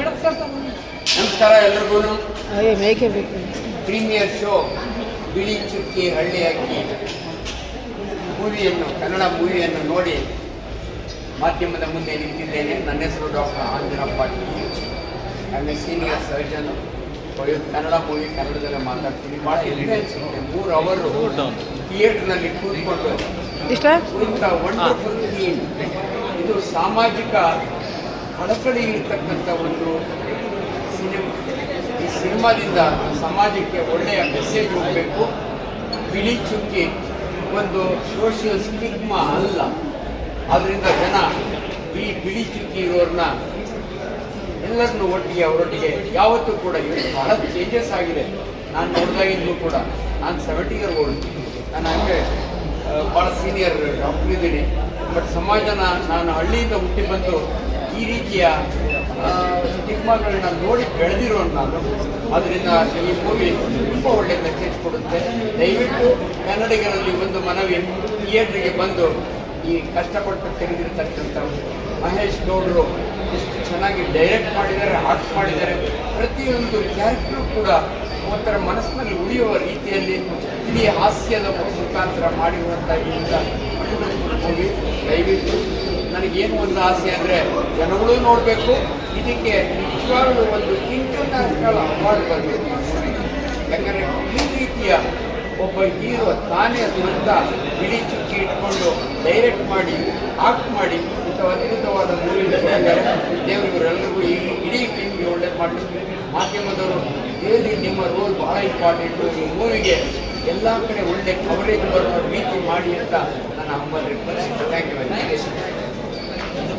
ನಮಸ್ಕಾರ ಎಲ್ರಿಗೂ. Premiere show ಬಿಳಿ ಚುಕ್ಕಿ ಹಳ್ಳಿ ಅಕ್ಕಿ. ಮೂವಿಯನ್ನು ಕನ್ನಡ ಮೂವಿಯನ್ನು ನೋಡಿ ಮಾಧ್ಯಮದ ಮುಂದೆ ನಿಂತಿದ್ದೇನೆ. ನನ್ನ ಹೆಸರು doctor Anjanappa I senior surgeon Kannada movie ಕನ್ನಡದಲ್ಲೇ ಮಾತಾಡ್ತೀನಿ. ಭಾಳ ಎಲಿಡೆನ್ಸ್ ಮೂರು ಅವರು ಥಿಯೇಟ್ರ್ನಲ್ಲಿ ಕೂತ್ಕೊಂಡು ಇಷ್ಟ? ಇಂಥ ವಂಡರ್ಫುಲ್ ಥೀಮ್ ಇದು ಸಾಮಾಜಿಕ ಕಳಕಳಿ ಇರ್ತಕ್ಕಂಥ ಒಂದು ಸಿನಿಮಾ. ಈ ಸಿನಿಮಾದಿಂದ ಸಮಾಜಕ್ಕೆ ಒಳ್ಳೆಯ ಮೆಸೇಜ್ ಹೋಗಬೇಕು. ಬಿಳಿ ಚುಕ್ಕಿ ಒಂದು ಸೋಷಿಯಲ್ ಸ್ಟಿಗ್ಮಾ ಅಲ್ಲ. ಅದರಿಂದ ಜನ ಈ ಬಿಳಿ ಚುಕ್ಕಿ ಇರೋರನ್ನ ಎಲ್ಲರನ್ನು ಒಟ್ಟಿಗೆ ಅವರೊಟ್ಟಿಗೆ ಯಾವತ್ತೂ ಕೂಡ ಇವತ್ತು ಬಹಳ ಚೇಂಜಸ್ ಆಗಿದೆ. ನಾನು ನೋಡಿದಾಗಿದ್ದು ಕೂಡ ನಾನು ಸೆವೆಂಟಿ ಇಯರ್ ಓಲ್ಡ್ ನಾನು ಹಂಗೆ ಭಾಳ ಸೀನಿಯರ್ ಡಾಕ್ಟರ್ ಇದ್ದೀನಿ. ಬಟ್ ಸಮಾಜನ, ನಾನು ಹಳ್ಳಿಯಿಂದ ಹುಟ್ಟಿ ಬಂದು ಈ ರೀತಿಯ ಸಿನಿಮಾಗಳನ್ನ ನೋಡಿ ಬೆಳೆದಿರೋ ನಾನು ಅದರಿಂದ ಈ ಮೂವಿ ತುಂಬ ಒಳ್ಳೆಯ ಮೆಸೇಜ್ ಕೊಡುತ್ತೆ. ದಯವಿಟ್ಟು ಕನ್ನಡಿಗರಲ್ಲಿ ಒಂದು ಮನವಿ ಥಿಯೇಟ್ರಿಗೆ ಬಂದು ಈ ಕಷ್ಟಪಟ್ಟು ತೆಗೆದಿರ್ತಕ್ಕಂಥ ಮಹೇಶ್ ಗೌಡರು ಎಷ್ಟು ಚೆನ್ನಾಗಿ ಡೈರೆಕ್ಟ್ ಮಾಡಿದ್ದಾರೆ ಆಕ್ಟ್ ಮಾಡಿದ್ದಾರೆ. ಪ್ರತಿಯೊಂದು ಕ್ಯಾರೆಕ್ಟರ್ ಕೂಡ ಒಂಥರ ಮನಸ್ಸಿನಲ್ಲಿ ಉಳಿಯುವ ರೀತಿಯಲ್ಲಿ ಇಡೀ ಹಾಸ್ಯದ ಮುಖಾಂತರ ಮಾಡಿರುವಂಥ ಮೂವಿ ದಯವಿಟ್ಟು ನನಗೇನು ಒಂದು ಆಸೆ ಅಂದರೆ ಜನಗಳು ನೋಡಬೇಕು. ಇದಕ್ಕೆ ನಿಜವಾಗಲೂ ಒಂದು ಇಂಟರ್ನ್ಯಾಷನಲ್ ಅವಾರ್ಡ್ ಬರಬೇಕು. ಯಾಕಂದರೆ ಈ ರೀತಿಯ ಒಬ್ಬ ಹೀರೋ ತಾನೇ ಸ್ವಂತ ಬಿಳಿ ಚುಕ್ಕಿ ಇಟ್ಕೊಂಡು ಡೈರೆಕ್ಟ್ ಮಾಡಿ, ಆಕ್ಟ್ ಮಾಡಿ ಅಥವಾ ಅದ್ಭುತವಾದ ಮೂವಿ ದೇವರು ಇವರೆಲ್ಲರಿಗೂ ಈ ಇಡೀ ಟೀಮ್ಗೆ ಒಳ್ಳೇದು ಮಾಡಿ ಮಾಧ್ಯಮದವರು ಹೇಳಿ ನಿಮ್ಮ ರೋಲ್ ಭಾಳ ಇಂಪಾರ್ಟೆಂಟು ಈ ಮೂವಿಗೆ ಎಲ್ಲ ಕಡೆ ಒಳ್ಳೆ ಕವರೇಜ್ ಬರೋ ರೀತಿ ಮಾಡಿ ಅಂತ ನನ್ನ ಹಂಬಲ್ ಥ್ಯಾಂಕ್ ಯು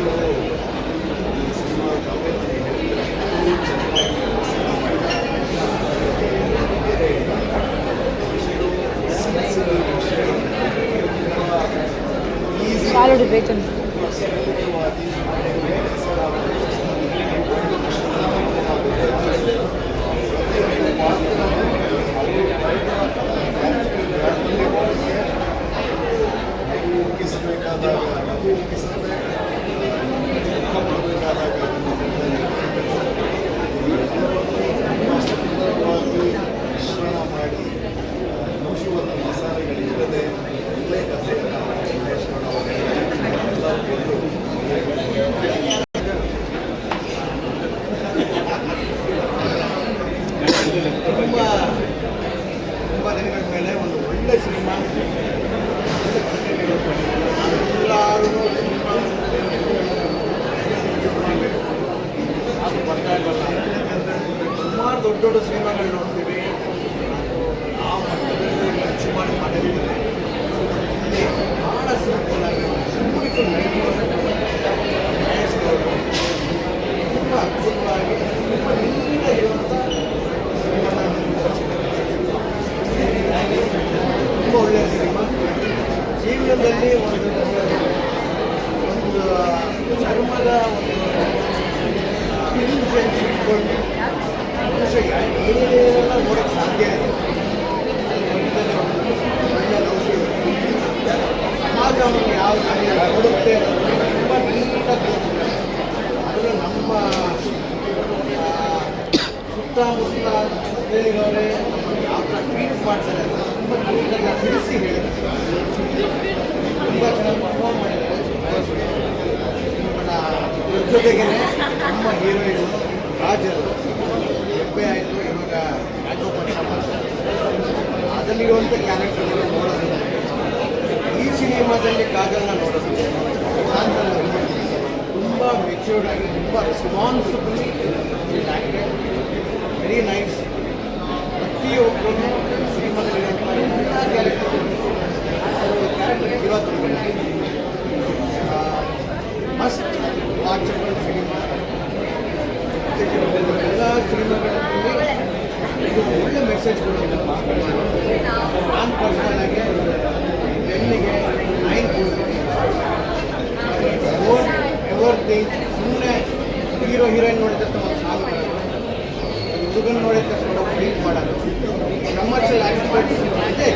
場 ಬರ್ತಾ ಇಲ್ವಲ್ಲ ಸುಮಾರು ದೊಡ್ಡ ದೊಡ್ಡ ಸಿನಿಮಾಗಳು ನೋಡ್ತೀವಿ. ಆ ಮಟ್ಟದಲ್ಲಿ ಸುಮಾರು ಮಾಡಿದ್ದಾರೆ ಭಾಳ ಸಿಂಪಲ್ ಆಗಿ ತುಂಬ ಅದ್ಭುತವಾಗಿ, ತುಂಬ ಒಳ್ಳೆಯ ಸಿನಿಮಾ. ಜೀವನದಲ್ಲಿ ಒಂದು ಒಂದು ಚರ್ಮದ ಒಂದು ಇನ್ಫ್ಲುಯೆನ್ಸ್ ಇಟ್ಕೊಂಡು ಮನುಷ್ಯ ಏನೇನೆಲ್ಲ ನೋಡೋಕ್ಕೆ ಸಾಧ್ಯ ಇದೆ ಮಧ್ಯದಲ್ಲಿ ಒಂದು ಒಳ್ಳೆಯ ಔಷಧಿ ಸಮಾಜವನ್ನು ಯಾವ ರೀತಿ ನೋಡುತ್ತೆ ಅನ್ನೋದನ್ನ ತುಂಬ ನೀಟಾಗಿ ತೋರಿಸಿದ್ದಾರೆ ಅದನ್ನು ನಮ್ಮ ಆ, ಸುತ್ತಮುತ್ತ ಇರೋರೇ ನಮ್ಮನ್ನು ಯಾವ ಥರ ಟ್ರೀಟ್ ಮಾಡ್ತಾರೆ ಅಂತ ತುಂಬ ನೀಟಾಗಿ ತಿಳಿಸಿ ಹೇಳಿದ್ದಾರೆ ತುಂಬ ಚೆನ್ನಾಗಿ ಪರ್ಫಾರ್ಮ್ ಮಾಡಿದ್ದಾರೆ ನಮ್ಮ ಇದ್ರ ಜೊತೆಗೆ ನಮ್ಮ ಹೀರೋಯಿನ್ ರಾಜರು ಹೆಬ್ಬೆ ಆಯಿತು ಇವಾಗ ಯಾಕೋ ಮಾಡ್ತಾರೆ. ಅದರಲ್ಲಿರುವಂಥ ಕ್ಯಾರೆಕ್ಟರ್ಗಳು ಮೆಸೇಜ್ ಎಲ್ಲ ಸಿನಿಮಾಗಳಲ್ಲಿ ಒಳ್ಳೆ ಮೆಸೇಜ್ ಕೊಡೋದು ನಾನು ಪರ್ಸನಲಾಗಿ ಹೆಣ್ಣಿಗೆ ನೈನ್ ಎವರ್ಥಿಂಗ್ ಸುಮ್ಮನೆ ಹೀರೋ ಹೀರೋಯಿನ್ ನೋಡಿದ ತಕ್ಷಣ ಒಂದು ಸಾಂಗ್ ಮಾಡೋದು ನೋಡಿದ ತಕ್ಷಣ ಫೀಲ್ ಮಾಡೋದು ಕಮರ್ಷಿಯಲ್ ಆಕ್ಸ್ಪರ್ಟ್ಸ್ ಅದೇ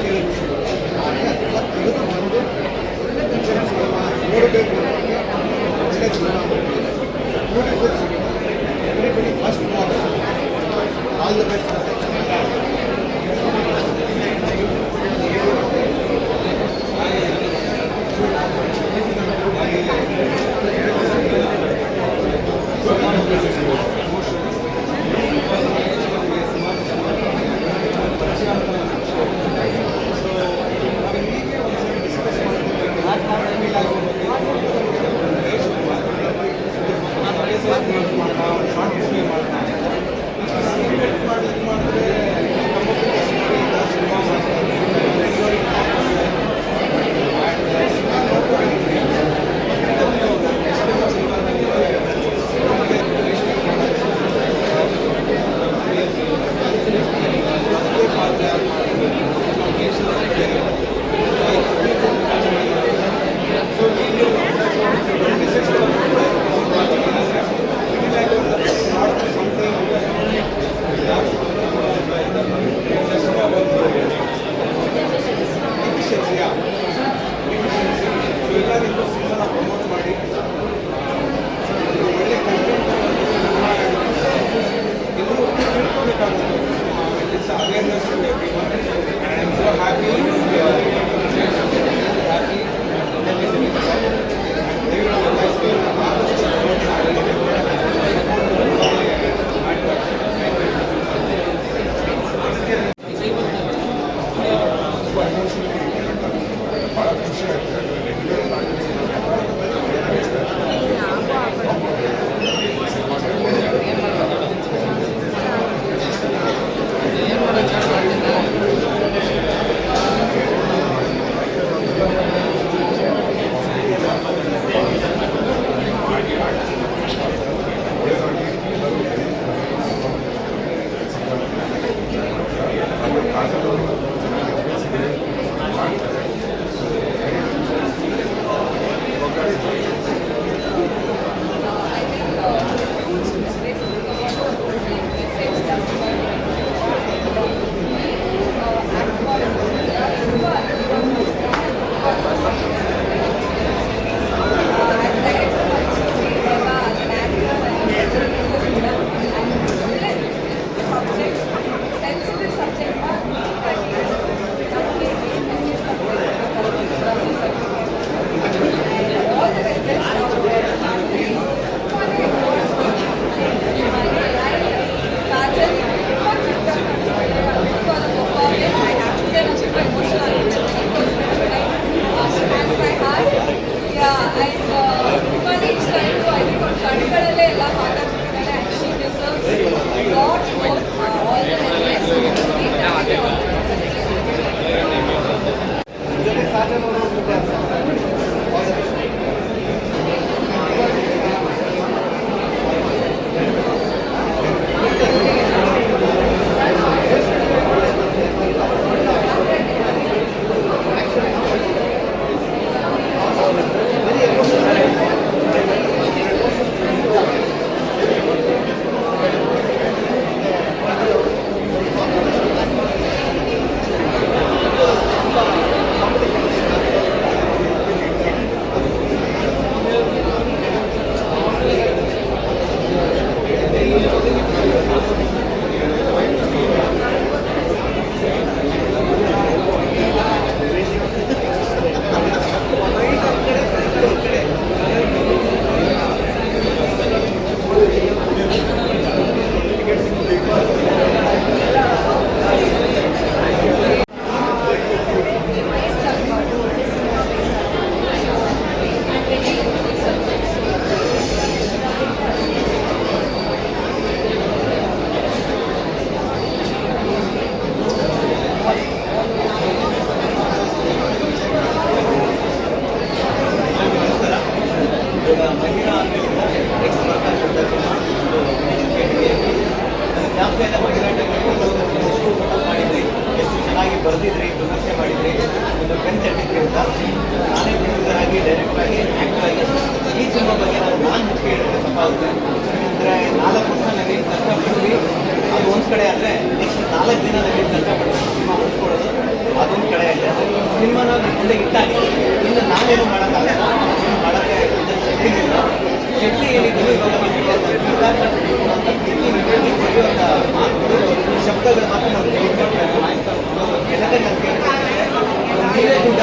ನೀವೇ ದುಡ್ಡು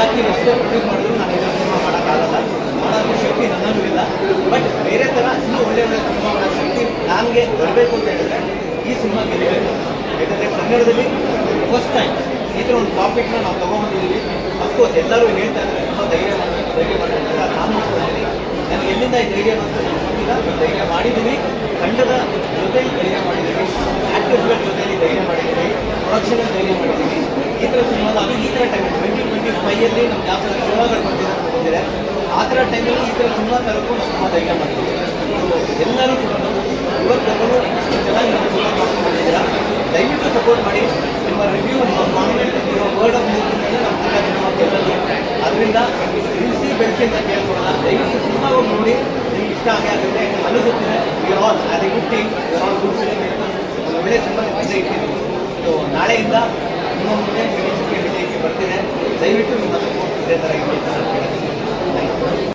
ನಾನು ಮಾಡೋಕ್ಕಾಗಲ್ಲ ಶಕ್ತಿ ಇಲ್ಲ ಬಟ್ ಬೇರೆ ಥರ ಇನ್ನೂ ಒಳ್ಳೆ ಒಳ್ಳೆ ನನಗೆ ಬರಬೇಕು ಅಂತ ಹೇಳಿದ್ರೆ ಈ ಸಿನಿಮಾ ಯಾಕಂದರೆ ಕನ್ನಡದಲ್ಲಿ ಫಸ್ಟ್ ಟೈಮ್ ಈ ಥರ ಒಂದು ನಾವು ಎಲ್ಲರೂ ತುಂಬ ಧೈರ್ಯ ಧೈರ್ಯ ನಾನು ನನಗೆ ಎಲ್ಲಿಂದ ಈ ಧೈರ್ಯ ಗೊತ್ತಿಲ್ಲ ಧೈರ್ಯ ಮಾಡಿದ್ದೀನಿ ತಂಡದ ಜೊತೆ ಧೈರ್ಯ ಮಾಡಿದ್ದೀನಿ ಆ್ಯಕ್ಟರ್ಸ್ಗಳ ಜೊತೆಯಲ್ಲಿ ಧೈರ್ಯ ಮಾಡಿದ್ದೀನಿ ಪ್ರೊಡಕ್ಷನಲ್ಲಿ ಧೈರ್ಯ ಮಾಡಿದ್ದೀನಿ ಈ ಥರ ಸಿನಿಮಾದ ಅದು ಈ ಥರ ಟೈಮ್ ಟ್ವೆಂಟಿ ಟ್ವೆಂಟಿ ಫೈಯಲ್ಲಿ ನಮ್ಗೆ ಯಾವ ಥರ ಸಿನಿಮಾಗಳು ಬಂದಿದೆ ಆ ಥರ ಟೈಮಲ್ಲಿ ಈ ಥರ ಸಿನಿಮಾ ತರೋಕ್ಕೂ ನಾವು ತುಂಬ ಧೈರ್ಯ ಮಾಡ್ತೀವಿ ಎಲ್ಲರೂ ಕೂಡ ಇವತ್ತೂ ಇಷ್ಟು ಚೆನ್ನಾಗಿ ನಮ್ಮ ಸಿನಿಮಾ ದಯವಿಟ್ಟು ಸಪೋರ್ಟ್ ಮಾಡಿ. ನಿಮ್ಮ ರಿವ್ಯೂ ನಿಮ್ಮ ಕಾಮೆಂಟ್ ನಿಮ್ಮ ವರ್ಡ್ ಆಫ್ ಮೌತ್ ನಮ್ಮ ಕನ್ನಡ ಸಿನಿಮಾ ಗೆಲ್ಲೋದು ಅದರಿಂದ ತಿಳಿಸಿ ಬೆಳೆಸಿ ಅಂತ ಕೇಳ್ಕೊಳ್ಳೋಣ ದಯವಿಟ್ಟು ಸಿನಿಮಾ ನೋಡಿ. ನಿಮ್ಗೆ ಇಷ್ಟ ಆಗೇ ಆಗುತ್ತೆ. We all as a good team all good film ಒಳ್ಳೆಯ ಒಳ್ಳೆ ಸಿನಿಮಾ ನಿಮ್ಮ ಸೊ ನಾಳೆಯಿಂದ ನಿಮ್ಮ ಮುಂದೆ ವಿದೇಶಕ್ಕೆ ಬರ್ತೀನಿ ದಯವಿಟ್ಟು ನಿಮ್ಮ ಸಪೋರ್ಟ್ ಇದೇ ಥರ